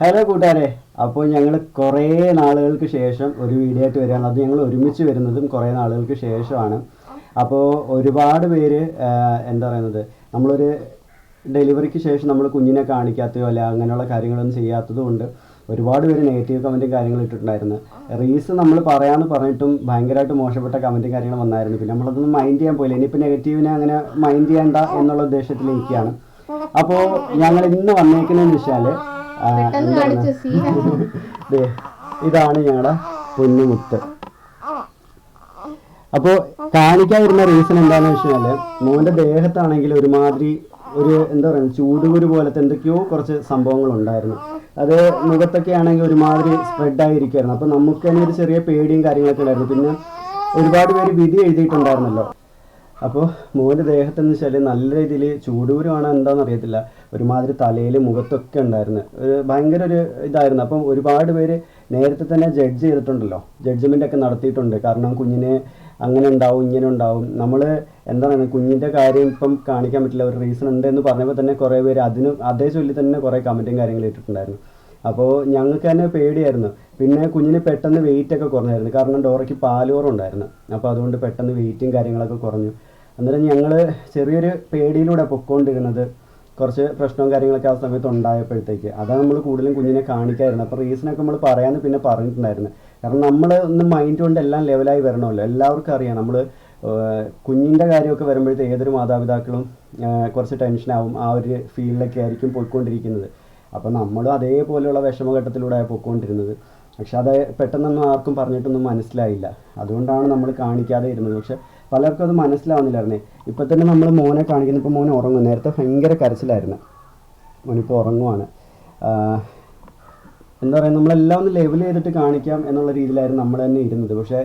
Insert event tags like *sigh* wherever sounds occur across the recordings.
Hello കൂട്ടുകാരെ. അപ്പോൾ ഞങ്ങൾ കുറേ നാളുകൾക്ക് ശേഷം ഒരു വീഡിയോ ആയിട്ട് വരികയാണ്. അത് ഞങ്ങൾ ഒരുമിച്ച് വരുന്നതും കുറേ നാളുകൾക്ക് ശേഷമാണ്. അപ്പോൾ ഒരുപാട് പേര് എന്താ പറയുന്നത് നമ്മളൊരു ഡെലിവറിക്ക് ശേഷം നമ്മൾ കുഞ്ഞിനെ കാണിക്കാത്തയോ അല്ല അങ്ങനെയുള്ള കാര്യങ്ങളൊന്നും ചെയ്യാത്തതും കൊണ്ട് ഒരുപാട് പേര് നെഗറ്റീവ് കമന്റും കാര്യങ്ങളും ഇട്ടിട്ടുണ്ടായിരുന്നു. റീസ് നമ്മൾ പറയാമെന്ന് പറഞ്ഞിട്ടും ഭയങ്കരമായിട്ട് മോശപ്പെട്ട കമന്റും കാര്യങ്ങളും വന്നായിരുന്നു. പിന്നെ നമ്മളതൊന്നും മൈൻഡ് ചെയ്യാൻ പോയില്ല. ഇനിയിപ്പോൾ നെഗറ്റീവിനെ അങ്ങനെ മൈൻഡ് ചെയ്യണ്ട എന്നുള്ള ഉദ്ദേശത്തിൽ ഇരിക്കുകയാണ് അപ്പോൾ ഞങ്ങൾ ഇന്ന് വന്നേക്കുന്നതെന്ന് വെച്ചാൽ *laughs* ഇതാണ് ഞങ്ങളുടെ പൊന്നുമുത്ത്. അപ്പോൾ കാണിക്കാതിരുന്ന റീസൺ എന്താണെന്ന് വെച്ചാൽ മോന്റെ ദേഹത്താണെങ്കിൽ ഒരുമാതിരി ഒരു എന്താ പറയുക ചൂടുകുരു പോലത്തെ എന്തൊക്കെയോ കുറച്ച് സംഭവങ്ങൾ ഉണ്ടായിരുന്നു അത് മുഖത്തൊക്കെ ആണെങ്കിൽ ഒരുമാതിരി സ്പ്രെഡ് ആയിരിക്കുമായിരുന്നു അപ്പോൾ നമുക്ക് തന്നെ ഒരു ചെറിയ പേടിയും കാര്യങ്ങളൊക്കെ ഉണ്ടായിരുന്നു. പിന്നെ ഒരുപാട് പേര് വിധി എഴുതിയിട്ടുണ്ടായിരുന്നല്ലോ. അപ്പോൾ മോന്റെ ദേഹത്തെന്ന് വെച്ചാൽ നല്ല രീതിയിൽ ചൂടൂരമാണ് എന്താണെന്ന് അറിയത്തില്ല. ഒരുമാതിരി തലയിൽ മുഖത്തൊക്കെ ഉണ്ടായിരുന്നു. ഒരു ഭയങ്കര ഒരു ഇതായിരുന്നു. അപ്പം ഒരുപാട് പേര് നേരത്തെ തന്നെ ജഡ്ജ് ചെയ്തിട്ടുണ്ടല്ലോ. ജഡ്ജ്മെന്റ് ഒക്കെ നടത്തിയിട്ടുണ്ട്. കാരണം കുഞ്ഞിനെ അങ്ങനെ ഉണ്ടാവും ഇങ്ങനെ ഉണ്ടാവും. നമ്മൾ എന്താണ് കുഞ്ഞിന്റെ കാര്യം ഇപ്പം കാണിക്കാൻ പറ്റില്ല. ഒരു റീസൺ ഉണ്ട് എന്ന് പറഞ്ഞപ്പോൾ തന്നെ കുറേ പേര് അതിനും അതേ ചൊല്ലി തന്നെ കുറേ കമന്റും കാര്യങ്ങളും ഇട്ടിട്ടുണ്ടായിരുന്നു. അപ്പോൾ ഞങ്ങൾക്ക് തന്നെ പേടിയായിരുന്നു. പിന്നെ കുഞ്ഞിന് പെട്ടെന്ന് വെയിറ്റ് ഒക്കെ കുറഞ്ഞായിരുന്നു. കാരണം ഡോറയ്ക്ക് പാലോറും ഉണ്ടായിരുന്നു. അപ്പോൾ അതുകൊണ്ട് പെട്ടെന്ന് വെയിറ്റും കാര്യങ്ങളൊക്കെ കുറഞ്ഞു. അന്നേരം ഞങ്ങൾ ചെറിയൊരു പേടിയിലൂടെ പൊക്കോണ്ടിരുന്നത് കുറച്ച് പ്രശ്നവും കാര്യങ്ങളൊക്കെ ആ സമയത്ത് ഉണ്ടായപ്പോഴത്തേക്ക്. അതാണ് നമ്മൾ കൂടുതലും കുഞ്ഞിനെ കാണിക്കായിരുന്നു. അപ്പോൾ റീസണൊക്കെ നമ്മൾ പറയാമെന്ന് പിന്നെ പറഞ്ഞിട്ടുണ്ടായിരുന്നു. കാരണം നമ്മൾ ഒന്ന് മൈൻഡ് കൊണ്ട് എല്ലാം ലെവലായി വരണമല്ലോ. എല്ലാവർക്കും അറിയാം. നമ്മൾ കുഞ്ഞിന്റെ കാര്യമൊക്കെ വരുമ്പോഴത്തേക്ക് ഏതൊരു മാതാപിതാക്കളും കുറച്ച് ടെൻഷനാവും ആ ഒരു ഫീൽഡിലൊക്കെ ആയിരിക്കും പോയിക്കൊണ്ടിരിക്കുന്നത്. അപ്പോൾ നമ്മളും അതേപോലെയുള്ള വിഷമഘട്ടത്തിലൂടെ പോയിക്കൊണ്ടിരുന്നത്. പക്ഷെ അത് പെട്ടെന്നൊന്നും ആർക്കും പറഞ്ഞിട്ടൊന്നും മനസ്സിലായില്ല. അതുകൊണ്ടാണ് നമ്മൾ കാണിക്കാതെ ഇരുന്നത്. പക്ഷെ പലർക്കും അത് മനസ്സിലാവുന്നില്ലായിരുന്നേ. ഇപ്പം തന്നെ നമ്മൾ മോനെ കാണിക്കുന്നു. ഇപ്പോൾ മോനെ ഉറങ്ങും. നേരത്തെ ഭയങ്കര കരച്ചിലായിരുന്നു. മോനിപ്പോൾ ഉറങ്ങുവാണ്. എന്താ പറയുക നമ്മളെല്ലാം ഒന്ന് ലെവൽ ചെയ്തിട്ട് കാണിക്കാം എന്നുള്ള രീതിയിലായിരുന്നു നമ്മൾ തന്നെ ഇരുന്നത്. പക്ഷേ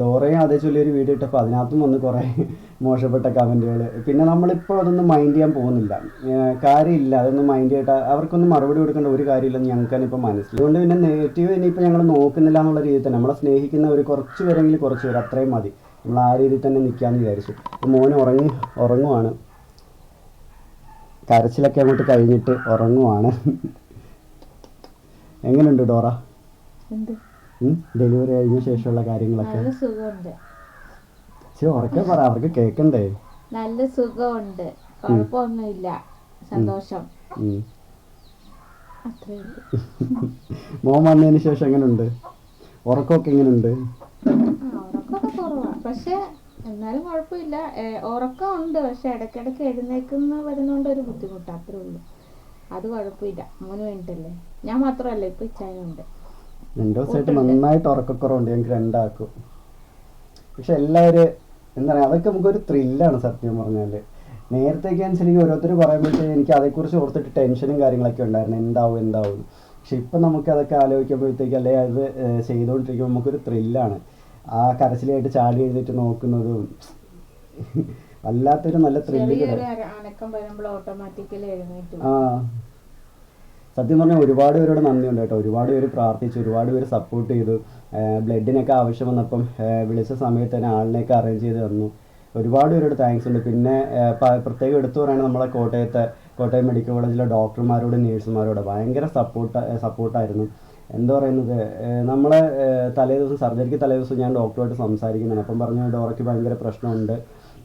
ഡോറയും അതേ ചൊല്ലി ഒരു വീഡിയോ ഇട്ടപ്പോൾ അതിനകത്തും വന്ന് കുറേ മോശപ്പെട്ട കമന്റുകൾ പിന്നെ നമ്മളിപ്പോൾ അതൊന്നും മൈൻഡ് ചെയ്യാൻ പോകുന്നില്ല. കാര്യമില്ല. അതൊന്നും മൈൻഡ് ചെയ്തിട്ട് അവർക്കൊന്നും മറുപടി കൊടുക്കേണ്ട ഒരു കാര്യമില്ലെന്ന് ഞങ്ങൾക്ക് തന്നെ ഇപ്പോൾ മനസ്സിലായി. അതുകൊണ്ട് പിന്നെ നെഗറ്റീവ് ഇനിയിപ്പോൾ ഞങ്ങൾ നോക്കുന്നില്ല എന്നുള്ള രീതിയിൽ തന്നെ. നമ്മളെ സ്നേഹിക്കുന്ന ഒരു കുറച്ച് പേരെങ്കിലും കുറച്ച് പേര് അത്രയും മതി. നമ്മൾ ആ രീതിയിൽ തന്നെ നിൽക്കാമെന്ന് വിചാരിച്ചു. മോൻ ഉറങ്ങി ഉറങ്ങുവാണ്. കരച്ചിലൊക്കെ അങ്ങോട്ട് കഴിഞ്ഞിട്ട് ഉറങ്ങുവാണ്. എങ്ങനെയുണ്ട് ഡോറ? ഡെലിവറി കഴിഞ്ഞ ശേഷമുള്ള കാര്യങ്ങളൊക്കെ? ഉറക്കെ പറ അവർക്ക് കേക്കണ്ടേ? നല്ല സുഖമുണ്ട്. കുഴപ്പമൊന്നുമില്ല. സന്തോഷം. *laughs* മോൻ വന്നതിന് ശേഷം എങ്ങനെയുണ്ട് ഉറക്കമൊക്കെ എങ്ങനെയുണ്ട് ഉറക്കമൊക്കെ കുറവാണ് പക്ഷെ എന്നാലും കുഴപ്പമില്ല. ഉറക്കമുണ്ട്. പക്ഷെ ഇടയ്ക്കിടയ്ക്ക് എഴുന്നേക്കുന്ന വരുന്നോണ്ട് ഒരു ബുദ്ധിമുട്ട്. അത്രേ ഉള്ളൂ. അത് കുഴപ്പമില്ല. മോന് വേണ്ടിട്ടല്ലേ ഞാൻ മാത്രമല്ല ഇപ്പൊ ഇച്ചാനുണ്ട്. രണ്ട് ദിവസമായിട്ട് നന്നായിട്ട് ഉറക്കക്കുറവുണ്ട്. ഞങ്ങൾക്ക് രണ്ടാക്കും. പക്ഷെ എല്ലാവരും എന്താ പറയുക അതൊക്കെ നമുക്കൊരു ത്രില്ലാണ് സത്യം പറഞ്ഞാൽ നേരത്തേക്ക് അനുസരിച്ച് ഓരോരുത്തർ പറയുമ്പോഴത്തേക്ക് എനിക്ക് അതേക്കുറിച്ച് ഓർത്തിട്ട് ടെൻഷനും കാര്യങ്ങളൊക്കെ ഉണ്ടായിരുന്നു. എന്താവും എന്താവും. പക്ഷെ ഇപ്പം നമുക്ക് അതൊക്കെ ആലോചിക്കുമ്പോഴത്തേക്ക് അല്ലെ അത് ചെയ്തുകൊണ്ടിരിക്കുമ്പോൾ നമുക്കൊരു ത്രില്ലാണ് ആ കരച്ചിലായിട്ട് ചാടി എഴുതിയിട്ട് നോക്കുന്നതും വല്ലാത്തൊരു നല്ല ത്രില്ല് അനക്കം വരുമ്പോൾ ഓട്ടോമാറ്റിക്കലി എഴുന്നേറ്റ് ആ. സത്യം പറഞ്ഞാൽ ഒരുപാട് പേരോട് നന്ദിയുണ്ട് കേട്ടോ. ഒരുപാട് പേര് പ്രാർത്ഥിച്ചു ഒരുപാട് പേര് സപ്പോർട്ട് ചെയ്തു. ബ്ലഡിനൊക്കെ ആവശ്യം വന്നപ്പം വിളിച്ച സമയത്ത് തന്നെ ആളിനെയൊക്കെ അറേഞ്ച് ചെയ്ത് തന്നു. ഒരുപാട് പേരോട് താങ്ക്സ് ഉണ്ട്. പിന്നെ പ്രത്യേകം എടുത്തു പറയുന്നത് നമ്മളെ കോട്ടയത്തെ കോട്ടയം മെഡിക്കൽ കോളേജിലെ ഡോക്ടർമാരോട് നേഴ്സുമാരോട് ഭയങ്കര സപ്പോർട്ട് സപ്പോർട്ടായിരുന്നു എന്താ പറയുന്നത്? നമ്മളെ തലേ ദിവസം സർജറിക്ക് തലേ ദിവസം ഞാൻ ഡോക്ടറുമായിട്ട് സംസാരിക്കുന്നതാണ്. അപ്പം പറഞ്ഞു ഡോറയ്ക്ക് ഭയങ്കര പ്രശ്നമുണ്ട്.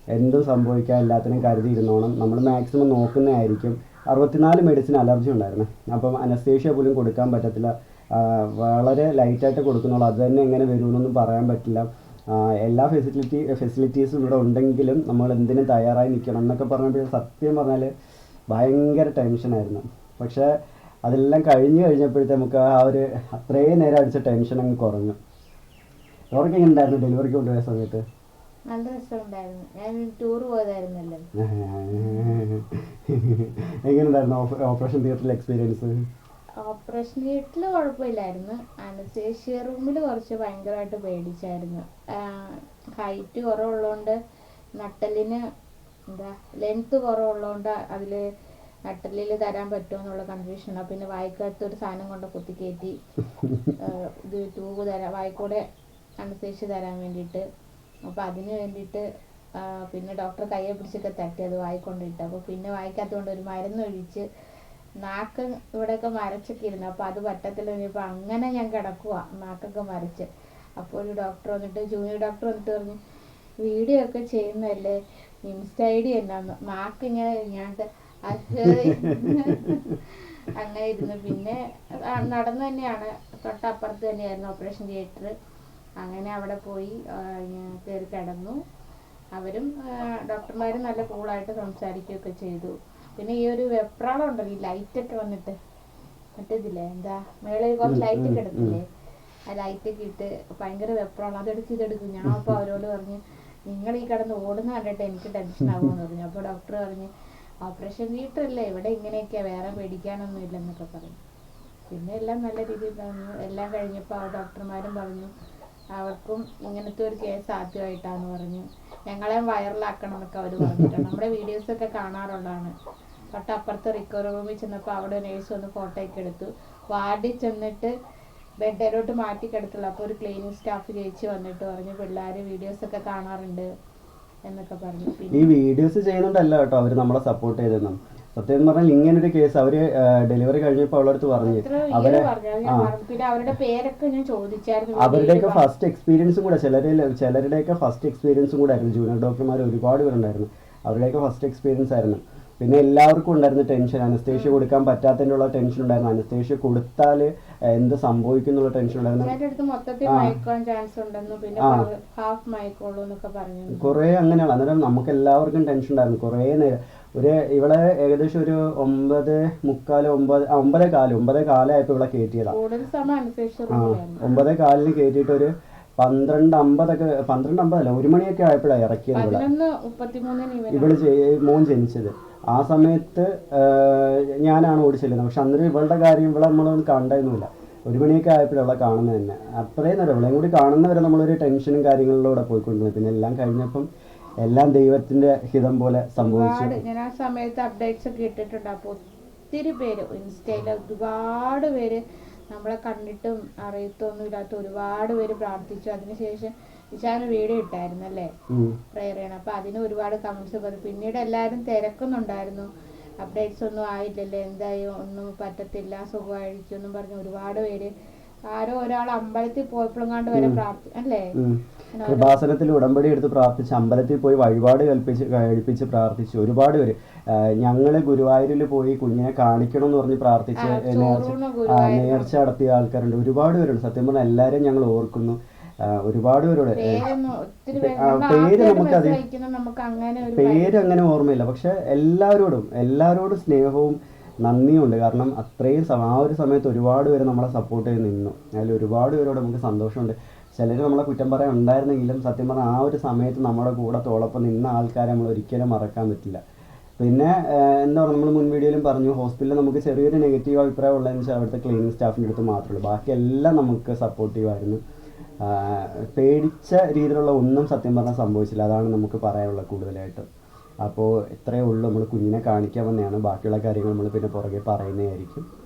എന്തും സംഭവിക്കാൻ എല്ലാത്തിനും കരുതിയിരുന്നോണം. നമ്മൾ മാക്സിമം നോക്കുന്നതായിരിക്കും. അറുപത്തിനാല് മെഡിസിൻ അലർജി ഉണ്ടായിരുന്നു. അപ്പം അനസ്തേഷ്യ പോലും കൊടുക്കാൻ പറ്റത്തില്ല. വളരെ ലൈറ്റായിട്ട് കൊടുക്കുന്നുള്ളൂ. അത് തന്നെ എങ്ങനെ വരുമെന്നൊന്നും പറയാൻ പറ്റില്ല. എല്ലാ ഫെസിലിറ്റി ഫെസിലിറ്റീസും ഇവിടെ ഉണ്ടെങ്കിലും നമ്മൾ എന്തിനും തയ്യാറായി നിൽക്കണം എന്നൊക്കെ പറഞ്ഞപ്പോൾ സത്യം പറഞ്ഞാൽ ഭയങ്കര ടെൻഷനായിരുന്നു പക്ഷേ അതെല്ലാം കഴിഞ്ഞ് കഴിഞ്ഞപ്പോഴത്തെ നമുക്ക് ആ ഒരു അത്രയും നേരം അടിച്ച ടെൻഷൻ അങ്ങ് കുറഞ്ഞു. എങ്ങനെ ഉണ്ടായിരുന്നു ഡെലിവറിക്ക് കൊണ്ടുപോയ സമയത്ത്. നല്ല രസമുണ്ടായിരുന്നു. ഞാൻ ടൂർ പോയതായിരുന്നല്ലോ. *laughs* എങ്ങനെയുണ്ടായിരുന്നു ഓപ്പറേഷൻ തിയേറ്ററിലെ എക്സ്പീരിയൻസ് ഓപ്പറേഷൻ തിയേറ്ററിൽ കുഴപ്പമില്ലായിരുന്നു. അനസ്തേഷ്യ റൂമിൽ കുറച്ച് ഭയങ്കരമായിട്ട് പേടിച്ചായിരുന്നു. ഹൈറ്റ് കുറവുള്ളതുകൊണ്ട് നട്ടലിന് എന്താ ലെങ്ത് കുറവുള്ളതുകൊണ്ട് അതിൽ നട്ടലിൽ തരാൻ പറ്റുമോ എന്നുള്ള കൺഫ്യൂഷനാണ് പിന്നെ വായിക്കകത്ത് ഒരു സാധനം കൊണ്ട് കുത്തിക്കയറ്റി *laughs* ഇത് ട്യൂബ് തരാം വായിക്കൂടെ അനസ്തേഷ്യ തരാൻ വേണ്ടിയിട്ട്. അപ്പോൾ അതിന് വേണ്ടിയിട്ട് പിന്നെ ഡോക്ടർ കയ്യെ പിടിച്ചൊക്കെ തട്ടി അത് വായിക്കൊണ്ടിട്ട്. അപ്പോൾ പിന്നെ വായിക്കാത്തതുകൊണ്ട് ഒരു മരുന്ന് ഒഴിച്ച് നാക്ക് ഇവിടെയൊക്കെ മരച്ചൊക്കെ ഇരുന്നു. അപ്പോൾ അത് പറ്റത്തില്ല ഇനിയിപ്പോൾ അങ്ങനെ ഞാൻ കിടക്കുക നാക്കൊക്കെ മരച്ച്. അപ്പോൾ ഒരു ഡോക്ടർ വന്നിട്ട് ജൂനിയർ ഡോക്ടർ വന്നിട്ട് പറഞ്ഞു വീഡിയോ ഒക്കെ ചെയ്യുന്നതല്ലേ? ഇൻസ്റ്റ ഐ ഡി എന്നാന്ന്. നാക്ക് ഇങ്ങനെ ഞാൻ അങ്ങനെ ഇരുന്നു. പിന്നെ നടന്നു തന്നെയാണ് തൊട്ടപ്പുറത്ത് തന്നെയായിരുന്നു ഓപ്പറേഷൻ തിയേറ്റർ അങ്ങനെ അവിടെ പോയി കയറി കിടന്നു. അവരും ഡോക്ടർമാരും നല്ല കൂളായിട്ട് സംസാരിക്കുകയൊക്കെ ചെയ്തു. പിന്നെ ഈ ഒരു വെപ്രാളം ഉണ്ടല്ലോ ഈ ലൈറ്റ് ഒക്കെ വന്നിട്ട്. മറ്റേതില്ലേ എന്താ മേളിൽ കുറച്ച് ലൈറ്റ് ഒക്കെ എടുത്തില്ലേ ആ ലൈറ്റ് ഒക്കെ ഇട്ട് ഭയങ്കര വെപ്രാളം. അതെടുക്കും ഇതെടുക്കും ഞാൻ അപ്പോൾ അവരോട് പറഞ്ഞു നിങ്ങൾ ഈ കിടന്ന് ഓടുന്ന കണ്ടിട്ട് എനിക്ക് ടെൻഷൻ ആകുമെന്ന് പറഞ്ഞു. അപ്പോൾ ഡോക്ടർ പറഞ്ഞു ഓപ്പറേഷൻ തിയേറ്റർ അല്ലേ? ഇവിടെ ഇങ്ങനെയൊക്കെയാ. വേറെ പേടിക്കാനൊന്നും ഇല്ലെന്നൊക്കെ പറഞ്ഞു. പിന്നെ എല്ലാം നല്ല രീതിയിൽ പറഞ്ഞു. എല്ലാം കഴിഞ്ഞപ്പോൾ ആ ഡോക്ടർമാരും പറഞ്ഞു അവർക്കും ഇങ്ങനത്തെ ഒരു കേസ് ആദ്യമായിട്ടാന്ന് പറഞ്ഞു. ഞങ്ങളെ വൈറലാക്കണം എന്നൊക്കെ അവർ പറഞ്ഞിട്ടുണ്ട്. നമ്മുടെ വീഡിയോസ് ഒക്കെ കാണാറുള്ളതാണ്. തൊട്ടപ്പുറത്ത് റിക്കവറി റൂമിൽ ചെന്നപ്പോൾ അവിടെ നേഴ്സ് വന്ന് ഫോട്ടോ ഒക്കെ എടുത്തു. വാർഡിൽ ചെന്നിട്ട് ബെഡിലോട്ട് മാറ്റി കിടത്തുള്ളൂ. അപ്പോൾ ഒരു ക്ലീനിങ് സ്റ്റാഫ് ചേച്ചി വന്നിട്ട് പറഞ്ഞു പിള്ളേർ വീഡിയോസ് ഒക്കെ കാണാറുണ്ട് എന്നൊക്കെ പറഞ്ഞു. ഈ വീഡിയോസ് ചെയ്യുന്നുണ്ടല്ല കേട്ടോ അവർ നമ്മളെ സപ്പോർട്ട് ചെയ്തെന്നും സത്യം എന്ന് പറഞ്ഞാൽ ഇങ്ങനെ ഒരു കേസ് അവർ ഡെലിവറി കഴിഞ്ഞപ്പോൾ അവളടുത്ത് പറഞ്ഞു. അവരെ അവരുടെയൊക്കെ ഫസ്റ്റ് എക്സ്പീരിയൻസും കൂടെ ചിലരിൽ ചിലരുടെയൊക്കെ ഫസ്റ്റ് എക്സ്പീരിയൻസും കൂടെ ആയിരുന്നു. ജൂനിയർ ഡോക്ടർമാർ ഒരുപാട് പേരുണ്ടായിരുന്നു. അവരുടെയൊക്കെ ഫസ്റ്റ് എക്സ്പീരിയൻസ് ആയിരുന്നു. പിന്നെ എല്ലാവർക്കും ഉണ്ടായിരുന്നു ടെൻഷൻ. അനസ്തേഷ്യ കൊടുക്കാൻ പറ്റാത്തതിന്റെ ഉള്ള ടെൻഷൻ ഉണ്ടായിരുന്നു. അനസ്തേഷ്യ കൊടുത്താൽ എന്ത് സംഭവിക്കും എന്നുള്ള ടെൻഷൻ ഉണ്ടായിരുന്നു. കുറേ അങ്ങനെയാണ് അന്നേരം നമുക്ക് എല്ലാവർക്കും ടെൻഷൻ ഉണ്ടായിരുന്നു. കുറേ നേരം ഒരു ഇവളെ ഏകദേശം ഒരു ഒമ്പത് മുക്കാൽ ഒമ്പത് ഒമ്പതേ കാൽ ഒമ്പതേ കാലായപ്പോൾ ഇവിടെ കയറ്റിയതാണ് ആ ഒമ്പതേ കാലിന് കയറ്റിയിട്ട് ഒരു പന്ത്രണ്ട് അമ്പതൊക്കെ പന്ത്രണ്ട് അമ്പതല്ല ഒരു മണിയൊക്കെ ആയപ്പോഴാണ് ഇറക്കിയത് ഇവിടെ ഇവൾ മോൻ ജനിച്ചത്. ആ സമയത്ത് ഞാനാണ് ഓടിച്ചെല്ലുന്നത് പക്ഷെ അന്നേരം ഇവളുടെ കാര്യം ഇവിടെ നമ്മളൊന്നും കണ്ടായിരുന്നില്ല. ഒരു മണിയൊക്കെ ആയപ്പോഴാണ് അവളെ കാണുന്നത് തന്നെ. അത്രയും നേരം ഇവളെയും കൂടി കാണുന്നവരെ നമ്മളൊരു ടെൻഷനും കാര്യങ്ങളിലൂടെ പോയിക്കൊണ്ടിരുന്നത്. പിന്നെ എല്ലാം കഴിഞ്ഞപ്പം എല്ലാം ദൈവത്തിന്റെ ഹിതം പോലെ സംഭവിച്ചു. ഞാൻ ആ സമയത്ത് അപ്ഡേറ്റ്സ് ഒക്കെ ഇട്ടിട്ടുണ്ട്. അപ്പോൾ ഒത്തിരി പേര് ഇൻസ്റ്റയിൽ ഒരുപാട് പേര് നമ്മളെ കണ്ടിട്ടും അറിയത്തൊന്നും ഇല്ലാത്ത ഒരുപാട് പേര് പ്രാർത്ഥിച്ചു. അതിനുശേഷം ഇഷാന് വീഡിയോ ഇട്ടായിരുന്നു അല്ലേ? പ്രയർ പ്രെയർ ചെയ്യണം. അപ്പൊ അതിന് ഒരുപാട് കമന്റ്സ് പറഞ്ഞു പിന്നീട് എല്ലാരും തിരക്കുന്നുണ്ടായിരുന്നു. അപ്ഡേറ്റ്സ് ഒന്നും ആയില്ലല്ലേ? എന്തായി? ഒന്നും പറ്റത്തില്ല. സുഖമായിരിക്കും എന്നും പറഞ്ഞ് ഒരുപാട് പേര് ആരോ ഒരാൾ അമ്പലത്തിൽ പോയപ്പോഴും കണ്ട് വരെ പ്രാർത്ഥി അല്ലേ. കൃപാസനത്തിൽ ഉടമ്പടി എടുത്ത് പ്രാർത്ഥിച്ച് അമ്പലത്തിൽ പോയി വഴിപാട് കൽപ്പിച്ച് കഴിപ്പിച്ച് പ്രാർത്ഥിച്ചു. ഒരുപാട് പേര്. ഞങ്ങൾ ഗുരുവായൂരിൽ പോയി കുഞ്ഞിനെ കാണിക്കണം എന്ന് പറഞ്ഞ് പ്രാർത്ഥിച്ച് നേർച്ച നടത്തിയ ആൾക്കാരുണ്ട്. ഒരുപാട് പേരുണ്ട്. സത്യം പറഞ്ഞാൽ എല്ലാവരും ഞങ്ങൾ ഓർക്കുന്നു. ഒരുപാട് പേരോട് പേര് നമുക്ക് അങ്ങനെ ഒരു പേര് അങ്ങനെ ഓർമ്മയില്ല. പക്ഷെ എല്ലാവരോടും എല്ലാവരോടും സ്നേഹവും നന്ദിയുണ്ട്. കാരണം അത്രയും ആ ഒരു സമയത്ത് ഒരുപാട് പേര് നമ്മളെ സപ്പോർട്ട് ചെയ്ത് നിന്നു. അതിൽ ഒരുപാട് പേരോട് നമുക്ക് സന്തോഷമുണ്ട്. ചിലർ നമ്മളെ കുറ്റം പറയാൻ ഉണ്ടായിരുന്നെങ്കിലും സത്യം പറഞ്ഞാൽ ആ ഒരു സമയത്ത് നമ്മുടെ കൂടെ തോളൊപ്പം നിന്ന ആൾക്കാരെ നമ്മൾ ഒരിക്കലും മറക്കാൻ പറ്റില്ല. പിന്നെ എന്താ പറയുക നമ്മൾ മുൻ വീഡിയോയിലും പറഞ്ഞു ഹോസ്പിറ്റലിൽ നമുക്ക് ചെറിയൊരു നെഗറ്റീവ് അഭിപ്രായം ഉള്ളതെന്ന് വെച്ചാൽ അവിടുത്തെ ക്ലീനിങ് സ്റ്റാഫിന്റെ അടുത്ത് മാത്രമേ ഉള്ളൂ. ബാക്കി എല്ലാം നമുക്ക് സപ്പോർട്ടീവായിരുന്നു പേടിച്ച രീതിയിലുള്ള ഒന്നും സത്യം പറഞ്ഞാൽ സംഭവിച്ചില്ല. അതാണ് നമുക്ക് പറയാനുള്ളത് കൂടുതലായിട്ടും. അപ്പോൾ ഇത്രയേ ഉള്ളൂ. നമ്മൾ കുഞ്ഞിനെ കാണിക്കാൻ വന്നതാണ്. ബാക്കിയുള്ള കാര്യങ്ങൾ നമ്മൾ പിന്നെ പുറകെ പറയുന്നതായിരിക്കും.